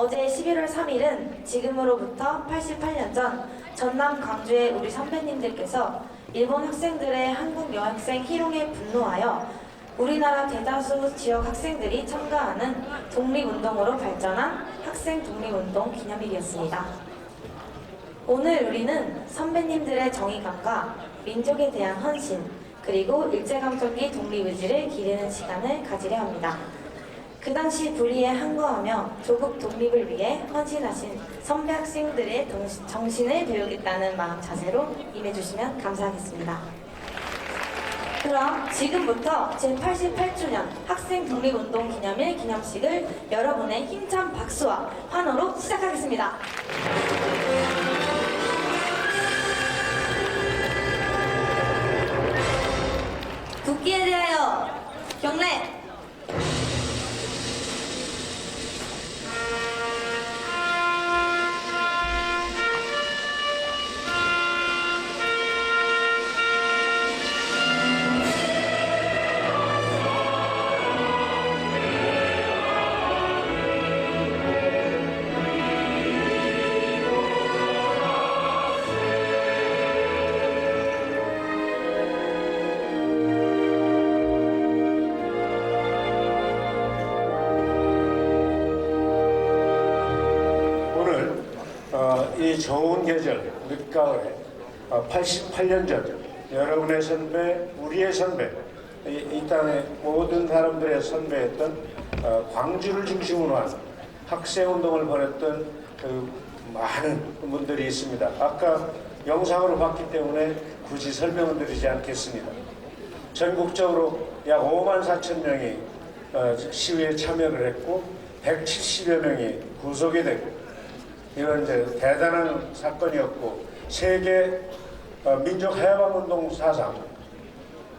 어제 11월 3일은 지금으로부터 88년 전 전남 광주의 우리 선배님들께서 일본 학생들의 한국 여학생 희롱에 분노하여 우리나라 대다수 지역 학생들이 참가하는 독립운동으로 발전한 학생 독립운동 기념일이었습니다. 오늘 우리는 선배님들의 정의감과 민족에 대한 헌신, 그리고 일제감정기 독립의지를 기리는 시간을 가지려 합니다. 그 당시 불의에 항거하며 조국 독립을 위해 헌신하신 선배 학생들의 동- 정신을 배우겠다는 마음 자세로 임해주시면 감사하겠습니다. 그럼 지금부터 제88주년 학생 독립운동 기념일 기념식을 여러분의 힘찬 박수와 환호로 시작하겠습니다. 국기에 대하여 경례! 이 좋은 계절 늦가을에 어, 88년 전 여러분의 선배, 우리의 선배, 이, 이 땅의 모든 사람들의 선배였던 어, 광주를 중심으로 한 학생운동을 벌였던 그 많은 분들이 있습니다. 아까 영상으로 봤기 때문에 굳이 설명은 드리지 않겠습니다. 전국적으로 약 5만 4천 명이 어, 시위에 참여를 했고 170여 명이 구속이 되고 이런 이제 대단한 사건이었고 세계 어, 민족 해방운동 사상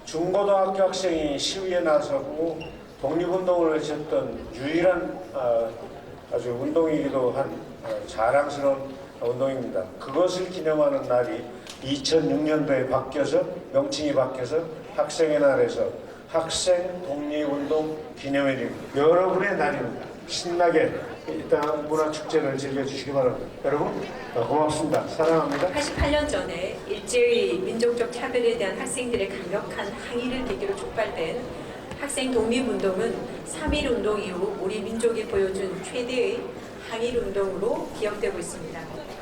중고등학교 학생이 시위에 나서고 독립운동을 외쳤던 유일한 어, 아주 운동이기도 한 어, 자랑스러운 운동입니다. 그것을 기념하는 날이 2006년도에 바뀌어서 명칭이 바뀌어서 학생의 날에서 학생 독립운동 기념일입니다. 여러분의 날입니다. 신나게 이따 문화축제를 즐겨주시기 바랍니다. 여러분 어, 고맙습니다. 사랑합니다. 88년 전에 일제의 민족적 차별에 대한 학생들의 강력한 항의를 계기로 촉발된 학생 독립운동은 3.1운동 이후 우리 민족이 보여준 최대의 항일운동으로 기억되고 있습니다.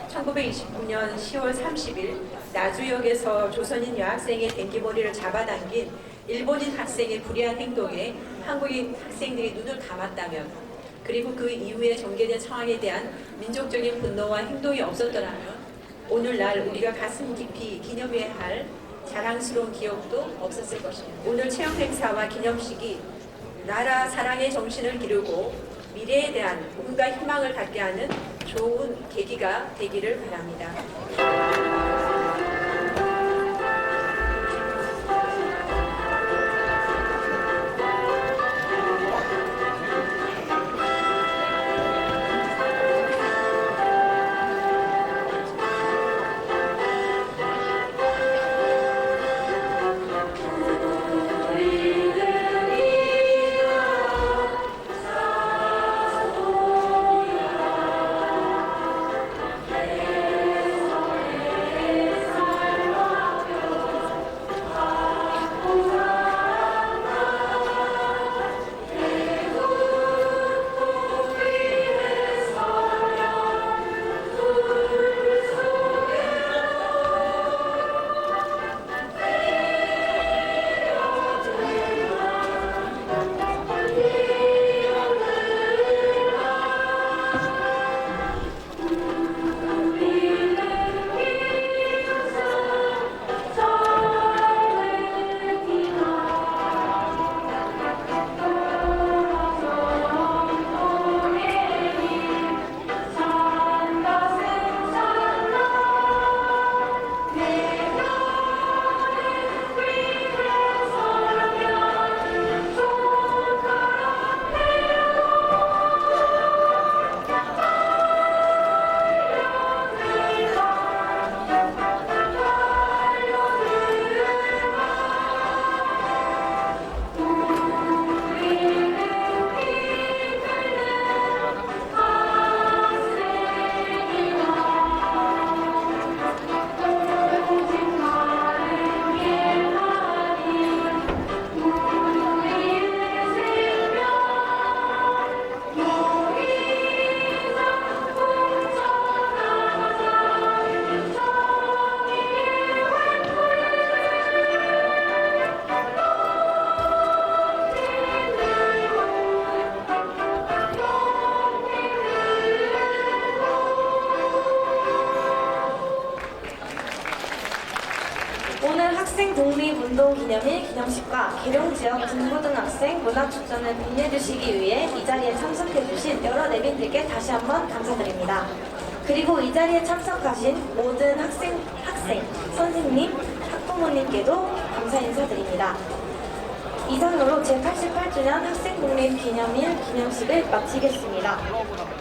1929년 10월 30일 나주역에서 조선인 여학생의 댕기머리를 잡아당긴 일본인 학생의 불의한 행동에 한국인 학생들이 눈을 감았다면 그리고 그 이후에 전개된 상황에 대한 민족적인 분노와 행동이 없었더라면 오늘날 우리가 가슴 깊이 기념해야 할 자랑스러운 기억도 없었을 것입니다. 오늘 체험 행사와 기념식이 나라 사랑의 정신을 기르고 미래에 대한 꿈과 희망을 갖게 하는 좋은 계기가 되기를 바랍니다. 운동 기념일 기념식과 계룡 지역 중고등학생 문화축전을 빛내주시기 위해 이 자리에 참석해주신 여러 내빈들께 다시 한번 감사드립니다. 그리고 이 자리에 참석하신 모든 학생, 학생, 선생님, 학부모님께도 감사 인사드립니다. 이상으로 제88주년 학생 독립 기념일 기념식을 마치겠습니다.